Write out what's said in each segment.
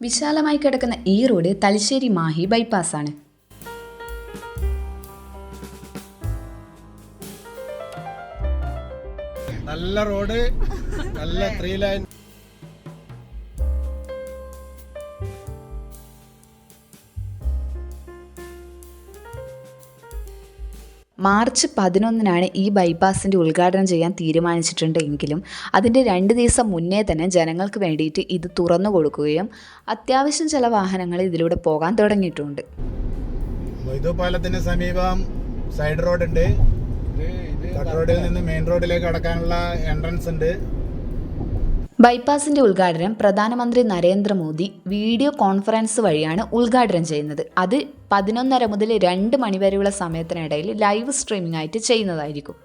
വിശാലമായി കിടക്കുന്ന ഈ റോഡ് തലശ്ശേരി മാഹി ബൈപ്പാസാണ് നല്ല റോഡ് നല്ല ത്രീ ലൈൻ. മാർച്ച് പതിനൊന്നിനാണ് ഈ ബൈപ്പാസിന്റെ ഉദ്ഘാടനം ചെയ്യാൻ തീരുമാനിച്ചിട്ടുണ്ടെങ്കിലും അതിന്റെ രണ്ട് ദിവസം മുന്നേ തന്നെ ജനങ്ങൾക്ക് വേണ്ടിയിട്ട് ഇത് തുറന്നു കൊടുക്കുകയും അത്യാവശ്യം ചില വാഹനങ്ങൾ ഇതിലൂടെ പോകാൻ തുടങ്ങിയിട്ടുണ്ട്. പാലത്തിന് സമീപം സൈഡ് റോഡ് ഉണ്ട് കട്ട് റോഡിൽ നിന്ന് മെയിൻ റോഡിലേക്ക് കടക്കാനുള്ള എൻട്രൻസ് ഉണ്ട്. ബൈപ്പാസിന്റെ ഉദ്ഘാടനം പ്രധാനമന്ത്രി നരേന്ദ്രമോദി വീഡിയോ കോൺഫറൻസ് വഴിയാണ് ഉദ്ഘാടനം ചെയ്യുന്നത്. അത് പതിനൊന്നര മുതൽ രണ്ട് മണിവരെയുള്ള സമയത്തിനിടയിൽ ലൈവ് സ്ട്രീമിംഗ് ആയിട്ട് ചെയ്യുന്നതായിരിക്കും.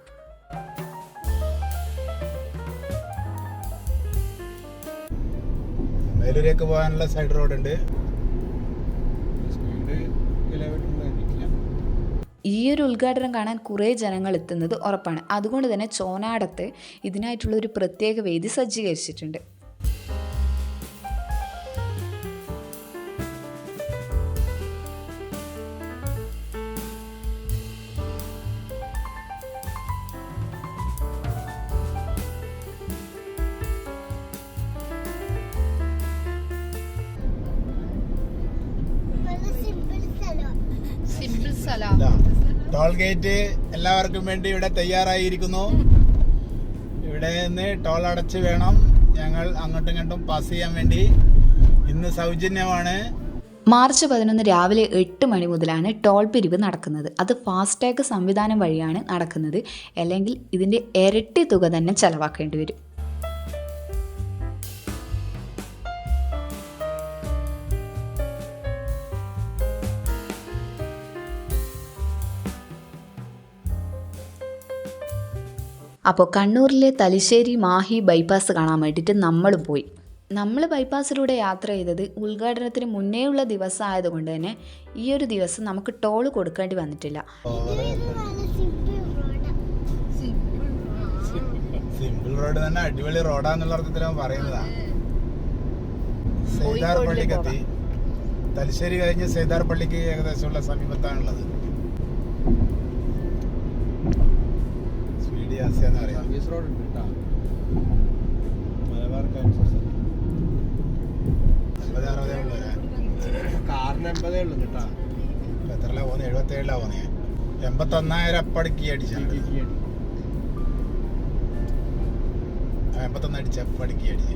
മേലൂരേക്ക് പോകാനുള്ള സൈഡ് റോഡ് ഉണ്ട് ഈ ഒരു ഉദ്ഘാടനം കാണാൻ കുറേ ജനങ്ങൾ എത്തുന്നത് ഉറപ്പാണ്. അതുകൊണ്ട് തന്നെ ചോനാടത്ത് ഇതിനായിട്ടുള്ള ഒരു പ്രത്യേക വേദി സജ്ജീകരിച്ചിട്ടുണ്ട്. ഇതാ, ടോൾ ഗേറ്റ് എല്ലാവർക്കും വേണ്ടി ഇവിടെ തയ്യാറായിരിക്കുന്നു. ഇവിടെ നിന്ന് ടോൾ അടച്ച് വേണം ഞങ്ങൾ അങ്ങോട്ടും ഇങ്ങോട്ടും പാസ് ചെയ്യാൻ വേണ്ടി. ഇന്ന് സൗജന്യമാണ്. മാർച്ച് പതിനൊന്ന് രാവിലെ എട്ട് മണി മുതലാണ് ടോൾ പിരിവ് നടക്കുന്നത്. അത് ഫാസ്ടാഗ് സംവിധാനം വഴിയാണ് നടക്കുന്നത്. അല്ലെങ്കിൽ ഇതിന്റെ ഇരട്ടി തുക തന്നെ ചെലവാക്കേണ്ടി വരും. അപ്പോൾ കണ്ണൂരിലെ തലശ്ശേരി മാഹി ബൈപ്പാസ് കാണാൻ വേണ്ടിയിട്ട് നമ്മൾ പോയി. നമ്മൾ ബൈപ്പാസിലൂടെ യാത്ര ചെയ്തത് ഉദ്ഘാടനത്തിന് മുന്നേയുള്ള ദിവസം ആയതുകൊണ്ട് തന്നെ ഈ ഒരു ദിവസം നമുക്ക് ടോൾ കൊടുക്കേണ്ടി വന്നിട്ടില്ല. സിമ്പിൾ റോഡ് തന്നെ അടിപൊളി റോഡാന്നുള്ള അർത്ഥത്തിലാണ് പറയുന്നതാ. പള്ളിക്കെത്തി തലശ്ശേരി കഴിഞ്ഞ് സൈദാർ പള്ളിക്ക് ഏകദേശമുള്ള സമീപത്താണുള്ളത്. എന്ന് പറയാം സർവീസ് റോഡ് ഉണ്ട് കേട്ടോ. മലബാർ അൻപത് അറുപതേ ഉള്ളൂ? കാറിന് എൺപതേ ഉള്ളൂ കേട്ടോ. ഇപ്പൊ എത്രയിലാ പോകുന്നത് എഴുപത്തേഴിലാ പോകുന്നത് എൺപത്തൊന്നായിരം അപ്പടിക്ക് അടിച്ചാണ് എൺപത്തൊന്ന് അടിച്ച്. അപ്പടിക്ക് അടിച്ച്.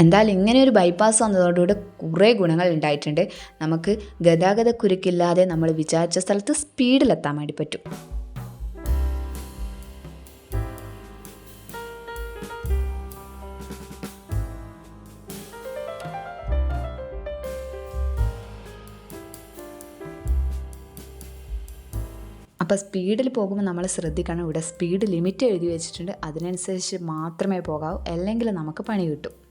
എന്തായാലും ഇങ്ങനെ ഒരു ബൈപ്പാസ് വന്നതോടുകൂടി കുറേ ഗുണങ്ങൾ ഉണ്ടായിട്ടുണ്ട്. നമുക്ക് ഗതാഗത കുരുക്കില്ലാതെ നമ്മൾ വിചാരിച്ച സ്ഥലത്ത് സ്പീഡിലെത്താൻ വേണ്ടി പറ്റും. അപ്പോൾ സ്പീഡിൽ പോകുമ്പോൾ നമ്മൾ ശ്രദ്ധിക്കണം. ഇവിടെ സ്പീഡ് ലിമിറ്റ് എഴുതി വെച്ചിട്ടുണ്ട്. അതിനനുസരിച്ച് മാത്രമേ പോകാവൂ. അല്ലെങ്കിൽ നമുക്ക് പണി കിട്ടും.